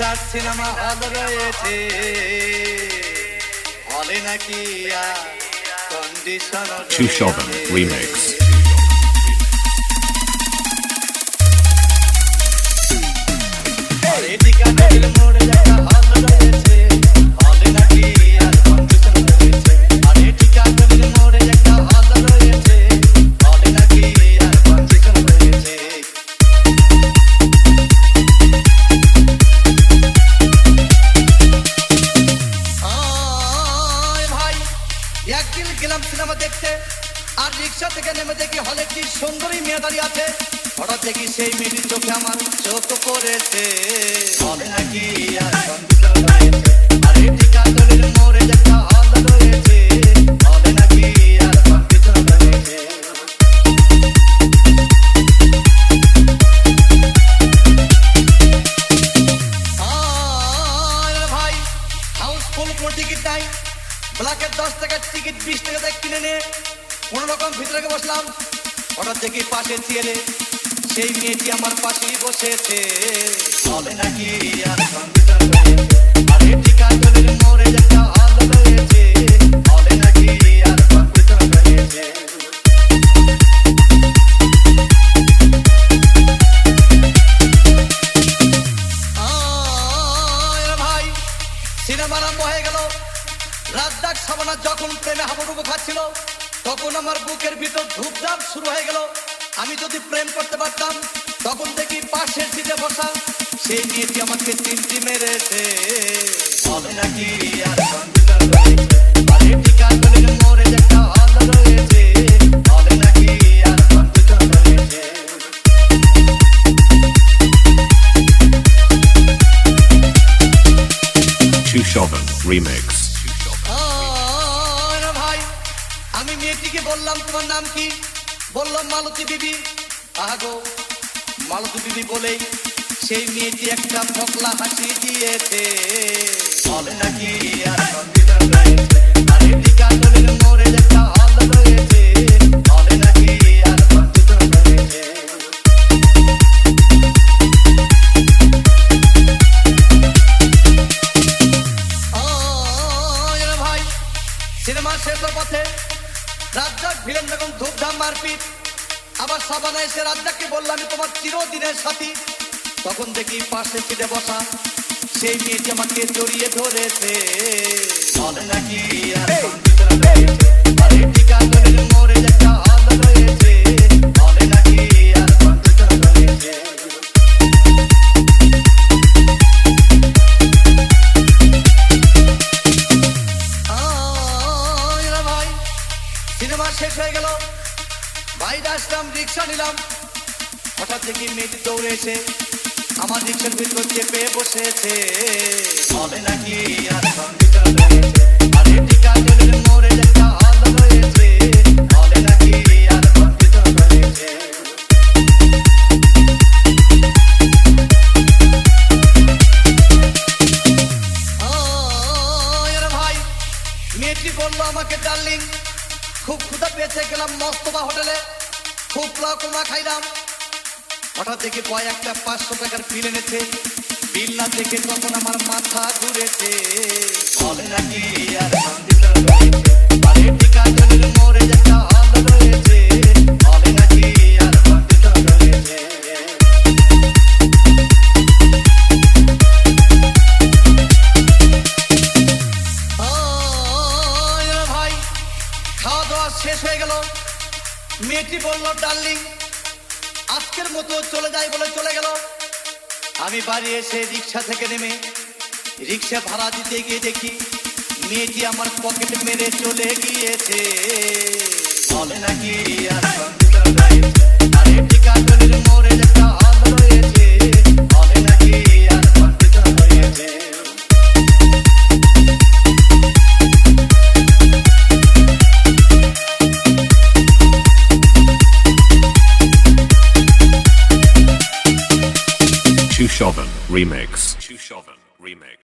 Officer cinema hall রয়েছে হলে নাকি কন্ডিশন Chushovan Remix. রিক্সা থেকে নেমে দেখি হলে কি সুন্দরী মেয়ে দাঁড়িয়ে আছে। হঠাৎ দেখি সেই মেয়েটির চোখে আমার চোখ পড়েছে। হলে টিকিট নাই ব্ল্যাকের দশ টাকার টিকিট বিশ টাকা কিনে নিয়ে কোনো রকম ভিতরে বসলাম। হঠাৎ দেখি পাশে চেয়ারে সেই মেয়েটি আমার পাশেই বসেছে। বলে নাকি আর সিনেমা আরম্ভ হয়ে গেল। রাত ডাক সাবানা যখন প্রেমে হাবুডুবু খাচ্ছিল তখন আমার বুকের ভিতর ধূপধাপ শুরু হয়ে গেল। আমি যদি প্রেম করতে পারতাম, তখন দেখি পাশের সিটে বসা সেই মেয়েটি আমাকে তিনটি মেরেছে। Chushovan Remix. আমি মেয়েটিকে বললাম, তোমার নাম কি? বললাম, মালতী বিবি। আগো মালতী বিবি বলেই সেই মেয়েটি একটা ফকলা হাসি দিয়েছে। হল নাকি আর ভাই, সিনেমা শেষ পথে রাজ্জাক ভিলেন বেগম ধূপধাম মারপিট। আবার সাবানা এসে রাজ্জাককে বললাম আমি তোমার চিরদিনের সাথী। তখন দেখি পাশে ফিরে বসা সেই মেয়েটি আমাকে জড়িয়ে ধরেছে। নাকি আর মরে রয়েছে হয়ে গেল। বাইরে আসলাম, রিক্সা নিলাম। হঠাৎ দেখি মেয়েটি দৌড়ে এসে আমার রিক্সার ভিতর চেপে বসেছে। বলে নাকি আর রয়েছে ভাই, মেয়েটি বলল, আমাকে ডার্লিং খুব ক্ষুধা পেয়েছে, গেলাম মস্তবা হোটেলে। খুব লকমা খাইলাম। হঠাৎ দেখি কয় একটা পাঁচশো টাকার বিল এনেছে। বিল না দেখে তখন আমার মাথা ঘুরেছে। বলে নাকি আর বলল, ডার্লিং, আজকের মতো চলে যায় বলে চলে গেল। আমি বাড়ি এসে রিক্সা থেকে নেমে রিক্সা ভাড়া দিতে গিয়ে দেখি মেয়েটি আমার পকেট মেরে চলে গিয়েছে। বলে নাকি আর আরে ঠিকাদারের Remix.